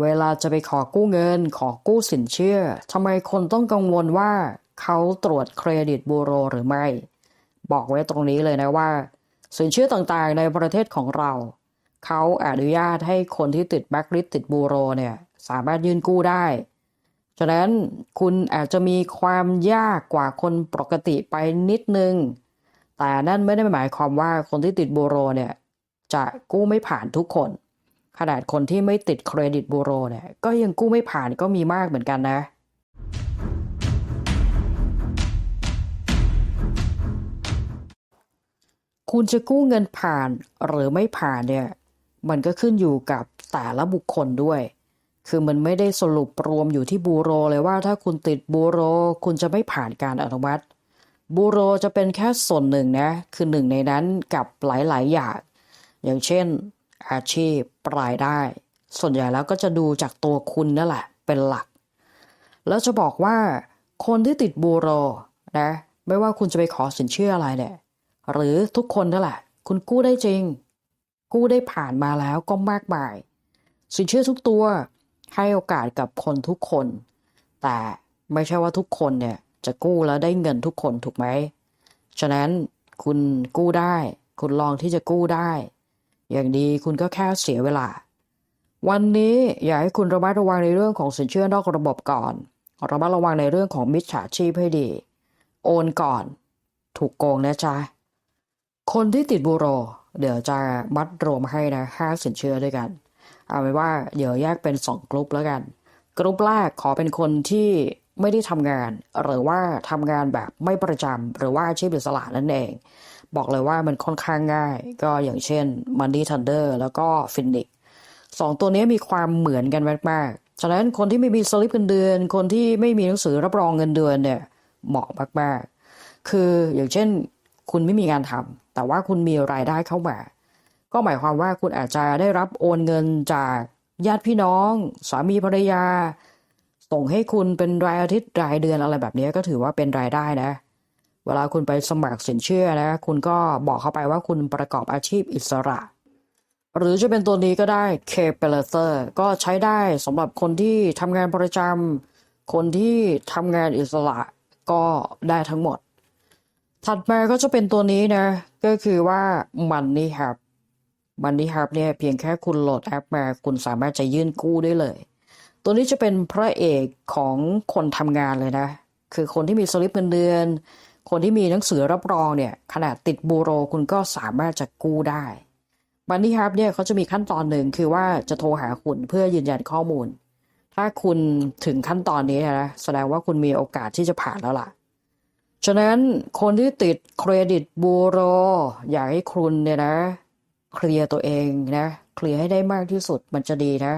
เวลาจะไปขอกู้เงิน ขอกู้สินเชื่อทำไมคนต้องกังวลว่า เขาตรวจเครดิตบูโรหรือไม่ บอกไว้ตรงนี้เลยนะว่า สินเชื่อต่างๆในประเทศของเรา เขาอนุญาตให้คนที่ติดแบ็กลิสติดบูโรเนี่ยสามารถยื่นกู้ได้ฉะนั้นคุณอาจจะมีความยากกว่าคนปกติไปนิดนึง แต่นั่นไม่ได้หมายความว่าคนที่ติดบูโรเนี่ย จะกู้ไม่ผ่านทุกคน ขนาดคนที่ไม่ติดเครดิตบูโรเนี่ยก็ยังกู้ไม่ผ่านก็มีมากเหมือนกันนะ คุณจะกู้เงินผ่านหรือไม่ผ่านเนี่ย มันก็ขึ้นอยู่กับแต่ละบุคคลด้วย คือมันไม่ได้สรุปรวมอยู่ที่บูโรเลยว่าถ้าคุณติดบูโร คุณจะไม่ผ่านการอนุมัติ บูโรจะเป็นแค่ส่วนหนึ่งนะ คือหนึ่งในนั้นกับหลาย ๆ อย่าง อย่างเช่น อาชีพรายได้ ส่วนใหญ่แล้วก็จะดูจากตัวคุณนั่นแหละ เป็นหลัก แล้วจะบอกว่า คนที่ติดบูโรนะไม่ว่าคุณจะไปขอสินเชื่ออะไรเนี่ยหรือทุกคนนั่นแหละ คุณกู้ได้จริง กู้ได้ผ่านมาแล้วก็มากมาย สินเชื่อทุกตัวให้โอกาสกับคนทุกคน แต่ไม่ใช่ว่าทุกคนเนี่ยจะกู้แล้วได้เงินทุกคนถูกไหม ฉะนั้นคุณกู้ได้ คุณลองที่จะกู้ได้ อย่างดีคุณก็แค่เสียเวลา วันนี้อยากให้คุณระมัดระวังในเรื่องของสินเชื่อนอกระบบก่อน ระมัดระวังในเรื่องของมิจฉาชีพให้ดี โอนก่อน ถูกโกงนะจ๊ะ คนที่ติดบูโร เดี๋ยวจะมัดรวมให้นะห้าสินเชื่อด้วยกัน เอาเป็นว่าเดี๋ยวแยกเป็นสองกลุ่มแล้วกัน กลุ่มแรกขอเป็นคนที่ไม่ได้ทำงาน หรือว่าทำงานแบบไม่ประจำหรือว่าอาชีพอิสระนั่นเอง บอกเลยว่ามันค่อนข้างง่าย ก็อย่างเช่น Money Thunder แล้วก็ Phoenix สองตัวนี้มีความเหมือนกันมากๆ ฉะนั้นคนที่ไม่มีสลิปเงินเดือน คนที่ไม่มีหนังสือรับรองเงินเดือนเนี่ยเหมาะมากๆ คืออย่างเช่น คุณไม่มีงานทำแต่ว่าคุณมีรายได้เข้ามา ก็หมายความว่าคุณอาจจะได้รับโอนเงินจากญาติพี่น้อง สามีภรรยา ส่งให้คุณเป็นรายอาทิตย์รายเดือนอะไรแบบนี้ก็ถือว่าเป็นรายได้นะเวลาคุณไปสมัครสินเชื่อนะคุณก็บอกเข้าไปว่าคุณประกอบอาชีพอิสระ หรือจะเป็นตัวนี้ก็ได้ K p a l a t e r ก็ใช้ได้สำหรับคนที่ทำงานประจำคนที่ทำงานอิสระก็ได้ทั้งหมด ถัดมาก็จะเป็นตัวนี้นะ ก็คือว่า Money Hub Money Hub เนี่ยเพียงแค่คุณโหลดแอปมา คุณสามารถจะยื่นกู้ได้เลย ตัวนี้จะเป็นพระเอกของคนทำงานเลยนะ คือคนที่มีสลิปเงินเดือน คนที่มีหนังสือรับรองเนี่ยขนาดติดบูโรคุณก็สามารถจะกู้ได้ Money Hub เนี่ยเขาจะมีขั้นตอนหนึ่งคือว่าจะโทรหาคุณเพื่อยืนยันข้อมูล ถ้าคุณถึงขั้นตอนนี้นะแสดงว่าคุณมีโอกาสที่จะผ่านแล้วล่ะ ฉะนั้นคนที่ติดเครดิตบูโรอยากให้คุณเนี่ยนะ เคลียร์ตัวเองนะเคลียร์ให้ได้มากที่สุดมันจะดีนะ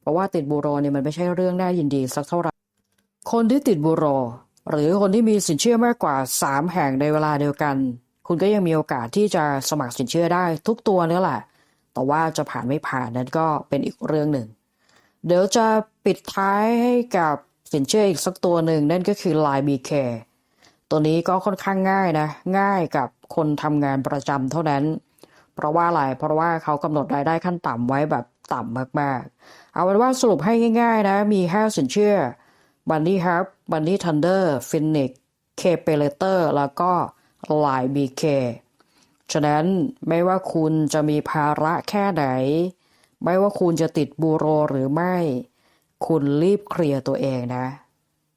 เพราะว่าติดบูโรเนี่ยมันไม่ใช่เรื่องน่ายินดีสักเท่าไหร่คนที่ติดบูโร หรือคนที่มีสินเชื่อมากกว่า 3 แห่งในเวลาเดียวกัน คุณก็ยังมีโอกาสที่จะสมัครสินเชื่อได้ทุกตัวนี่แหละ แต่ว่าจะผ่านไม่ผ่านนั้นก็เป็นอีกเรื่องหนึ่ง เดี๋ยวจะปิดท้ายให้กับสินเชื่ออีกสักตัวหนึ่งนั่นก็คือ Line BK ตัวนี้ก็ค่อนข้างง่ายนะ ง่ายกับคนทำงานประจำเท่านั้น เพราะว่าอะไรเพราะว่าเขากำหนดรายได้ขั้นต่ำไว้แบบต่ำมากๆ เอาเป็นว่าสรุปให้ง่าย ๆ นะ มี 5 สินเชื่อ Money Hub Money Thunder Phoenix K p a y l a t e r แล้วก็ Line BK ฉะนั้นไม่ว่าคุณจะมีภาระแค่ไหน ไม่ว่าคุณจะติดบูโรหรือไม่ คุณรีบเคลียร์ตัวเองนะ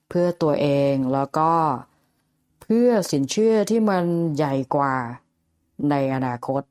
เพื่อตัวเองแล้วก็เพื่อสินเชื่อที่มันใหญ่กว่าในอนาคต